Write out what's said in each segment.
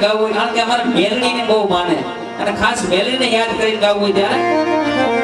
ગાવું કારણ કે અમારે મેલડીને બહુ માને. અને ખાસ મેલડીને યાદ કરીને ગાવું હોય ત્યારે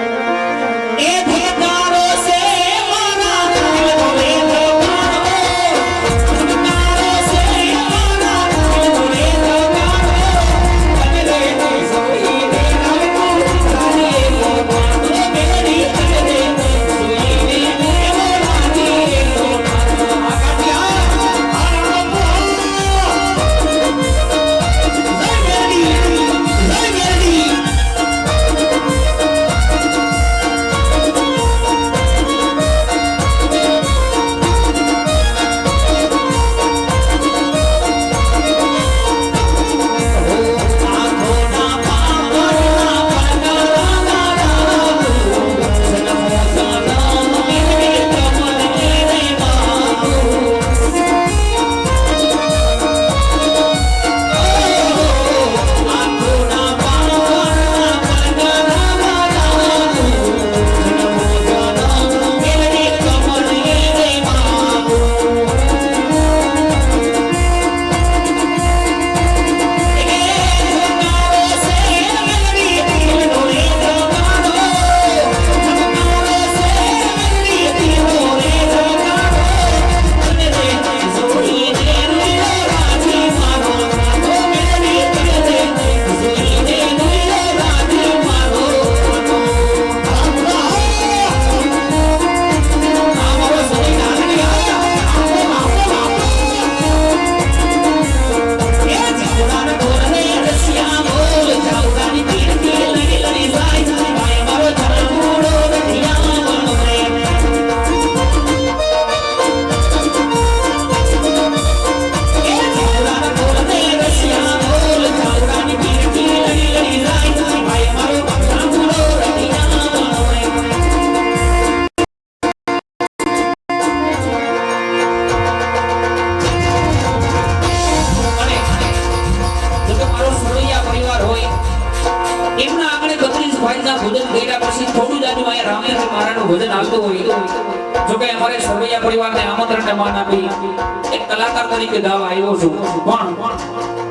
કલાકાર તરીકે ગાવા આવ્યો છું. પણ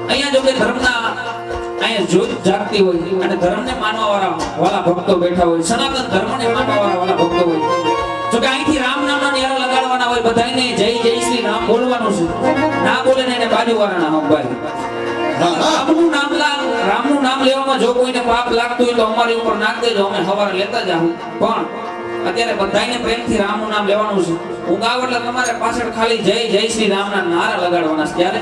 અહીંયા જો કે ધર્મના અહીંયા જ્યોત જાગતી હોય અને ધર્મને માનવા વાળા વાળા ભક્તો બેઠા હોય સનાતન ધર્મને માનવા વાળા વાળા ભક્તો હોય જો કે અહીંથી રામ નામનો નિયારા લગાડવાના હોય બધાને જય જય શ્રી રામ બોલવાનું છે. ના બોલે ને એને બાજુ વાળાના હંભાઈ રામનું નામ રામનું નામ લેવામાં જો કોઈને પાપ લાગતું હોય તો અમારી ઉપર નાખ દેજો અમે સવારે લેતા જાઉં પણ અત્યારે બધાને પ્રેમથી રામનું નામ લેવાનું છે. ઉગાવ એટલે તમારે પાછળ ખાલી જય જય શ્રી રામના નારા લગાડવાના છે. ત્યારે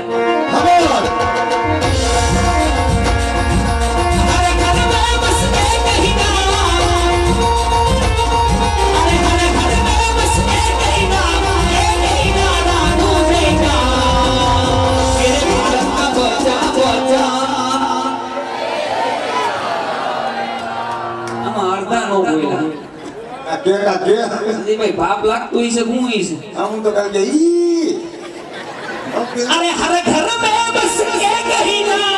કે કા? કે ઈ ભાઈ બાપ લાગતો હી છે હું હી છે? હું તો કા કે ઈ. અરે હર ઘર મે બસ એક ही ના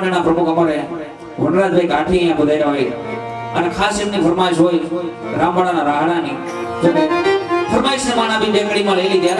પીરો રામવાડાના પ્રમુખ અમારે વનરાજભાઈ કાઠી અહીંયા પધાર્યા હોય. અને ખાસ એમની ફરમાઈશ હોય રામવાડાના રાહડાની. ફરમાઈશ ને માન આપી બે કડીમાં લઈ લીધી.